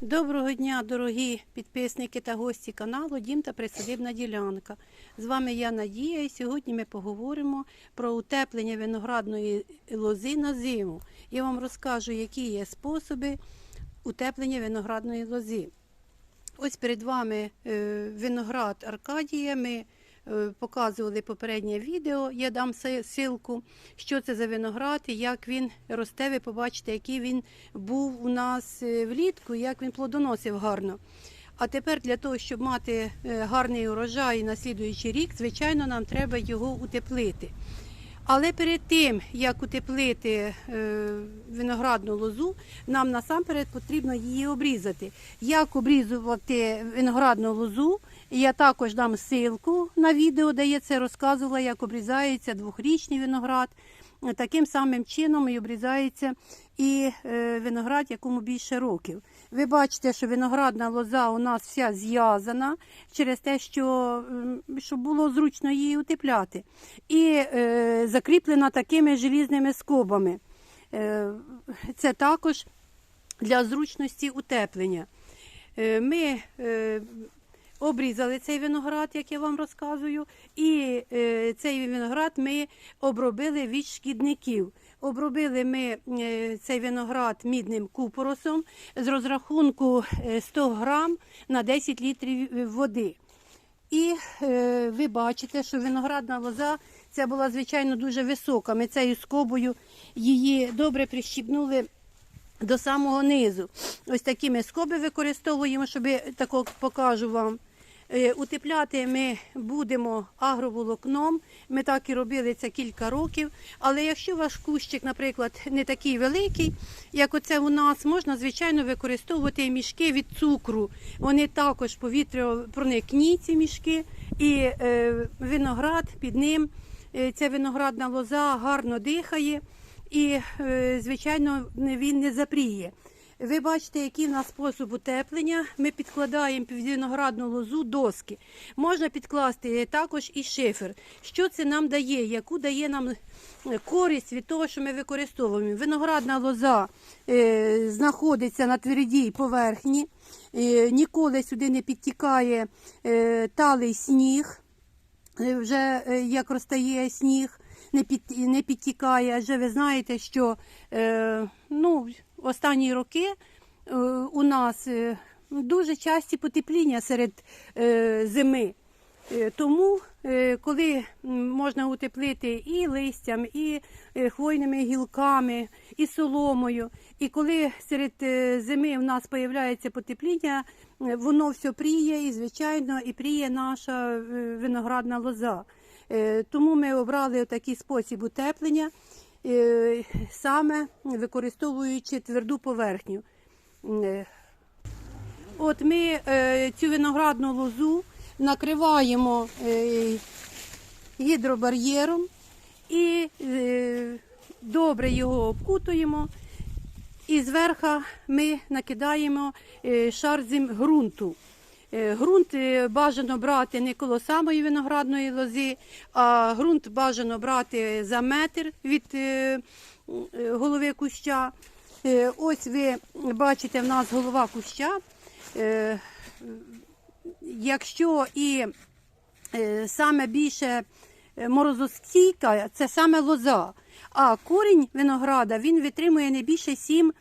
Доброго дня, дорогі підписники та гості каналу Дім та Присадибна ділянка. З вами я Надія, і сьогодні ми поговоримо про утеплення виноградної лози на зиму. Я вам розкажу, які є способи утеплення виноградної лози. Ось перед вами е, виноград Аркадія. Ми показували попереднє відео. Я дам ссылку, що це за виноград і як він росте. Ви побачите, який він був у нас е, влітку, як він плодоносив гарно. А тепер для того, щоб мати е, гарний урожай на слідуючий рік, звичайно, нам треба його утеплити. Але перед тим, як утеплити е, виноградну лозу, нам насамперед потрібно її обрізати. Як обрізувати виноградну лозу, я також дам ссылку на відео, де я це розказувала, як обрізається двохрічний виноград. Таким самим чином і обрізається і е, виноград, якому більше років. Ви бачите, що виноградна лоза у нас вся зв'язана через те, що щоб було зручно її утепляти. І е, закріплена такими желізними скобами. Е, це також для зручності утеплення. Е, Ми е, обрізали цей виноград, як я вам розказую, і е, цей виноград ми обробили від шкідників. Обробили ми е, цей виноград мідним купоросом з розрахунку е, 100 грам на 10 літрів е, води. І е, ви бачите, що виноградна лоза ця була звичайно дуже висока. Ми цією скобою її добре прищіпнули до самого низу. Ось такі ми скоби використовуємо, щоб я покажу вам. Е, Утепляти ми будемо агроволокном. Ми так і робили це кілька років. Але якщо ваш кущик, наприклад, не такий великий, як оце у нас, можна звичайно використовувати мішки від цукру. Вони також повітряпроникні ці мішки, і е, виноград під ним, е, ця виноградна лоза гарно дихає і, звичайно, він не запріє. Ви бачите, який в нас спосіб утеплення. Ми підкладаємо під виноградну лозу доски. Можна підкласти також і шифер. Що це нам дає? Яку дає нам е, користь від того, що ми використовуємо? Виноградна лоза е, знаходиться на твердій поверхні, е, ніколи сюди не підтікає е, талий сніг. Е, вже е, як розтає сніг, не, під, не підтікає. Адже ви знаєте, що е, ну, останні роки е, у нас е, дуже часті потепління серед е, зими. Е, Тому, е, коли можна утеплити і листям, і е, хвойними гілками, і соломою, і коли серед зими в нас з'являється потепління, воно все пріє, і звичайно, і пріє наша виноградна лоза. Е, Тому ми обрали такий спосіб утеплення, е, саме використовуючи тверду поверхню. Е, От ми цю виноградну лозу накриваємо гідробар'єром і добре його обкутуємо. І зверху ми накидаємо шар зим ґрунту. Е, Ґрунт е, бажано брати не коло самої виноградної лози, а ґрунт бажано брати за метр від е, е, голови куща. Е, Ось ви бачите, в нас голова куща. Е, Якщо і е, саме більше е, морозостійка, це саме лоза. А корінь винограда він витримує не більше 7 е,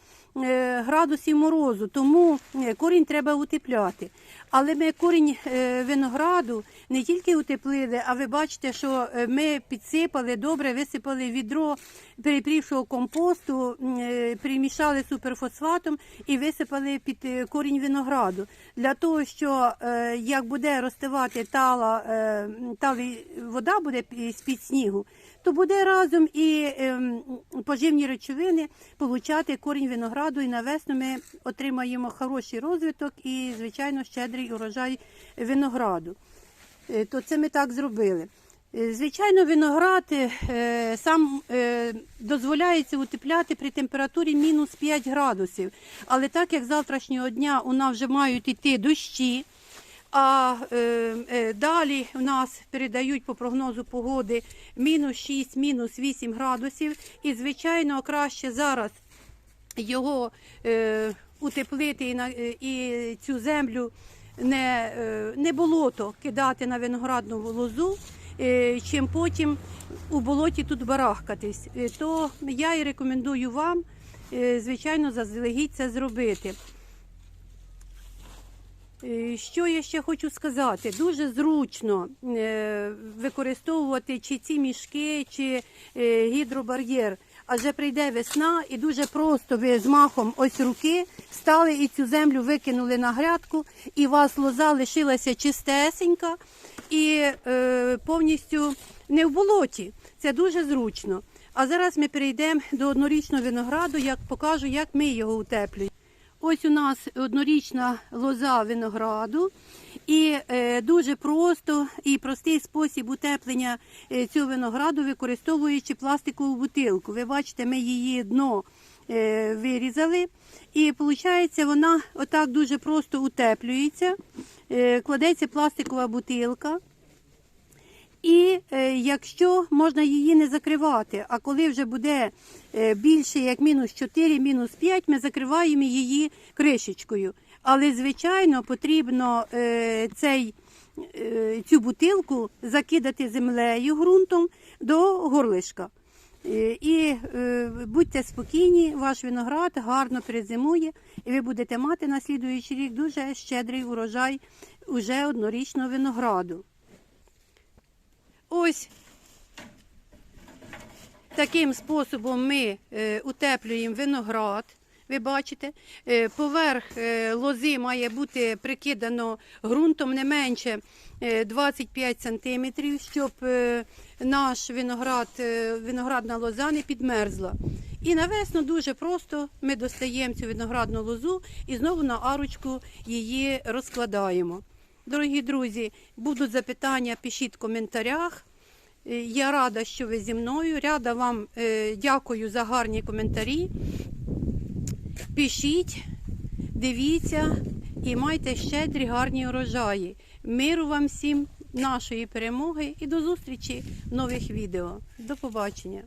градусів морозу, тому е, корінь треба утепляти. Але ми корінь е, винограду не тільки утеплили, а ви бачите, що е, ми підсипали добре, висипали відро перепрівшого компосту, е, примішали суперфосфатом і висипали під е, корінь винограду. Для того, що е, як буде розтивати тала, е, талі вода буде з-під снігу, то буде разом і ем, поживні речовини получати корінь винограду, і на весну ми отримаємо хороший розвиток і, звичайно, щедрий урожай винограду. Е, То це ми так зробили. Е, Звичайно, виноград е, сам дозволяється утепляти при температурі мінус 5 градусів. Але так як завтрашнього дня у нас вже мають йти дощі, а е, е, далі в нас передають по прогнозу погоди мінус 6, мінус 8 градусів. І, звичайно, краще зараз його е, утеплити і, на, е, і цю землю не, е, не болото кидати на виноградну лозу, е, чим потім у болоті тут барахкатись. Е, То я і рекомендую вам, е, звичайно, заздалегідь це зробити. Е, Що я ще хочу сказати? Дуже зручно е, використовувати чи ці мішки, чи е, гідробар'єр. Адже прийде весна і дуже просто ви з махом ось руки стали і цю землю викинули на грядку, і у вас лоза лишилася чистесенька і повністю не в болоті. Це дуже зручно. А зараз ми перейдемо до однорічного винограду, як покажу, як ми його утеплюємо. Ось у нас однорічна лоза винограду, і е, дуже просто і простий спосіб утеплення е, цього винограду, використовуючи пластикову бутилку. Ви бачите, ми її дно е, вирізали, і виходить, вона отак дуже просто утеплюється. Кладеться пластикова бутилка. І е, якщо можна її не закривати, а коли вже буде е, більше як мінус 4, мінус 5, ми закриваємо її кришечкою. Але, звичайно, потрібно е, цей, цю бутилку закидати землею ґрунтом до горлишка. І будьте спокійні, ваш виноград гарно перезимує, і ви будете мати на слідуючий рік дуже щедрий урожай уже однорічного винограду. Ось таким способом ми е, утеплюємо виноград. Ви бачите, Е, поверх е, лози має бути прикидано ґрунтом не менше е, 25 см, щоб наш виноград, виноградна лоза не підмерзла. І на весну дуже просто ми достаємо цю виноградну лозу і знову на арочку її розкладаємо. Дорогі друзі, будуть запитання, пишіть в коментарях. Е, Я рада, що ви зі мною. Рада вам е, дякую за гарні коментарі. Пишіть, дивіться і майте щедрі гарні урожаї. Миру вам всім, нашої перемоги і до зустрічі в нових відео. До побачення!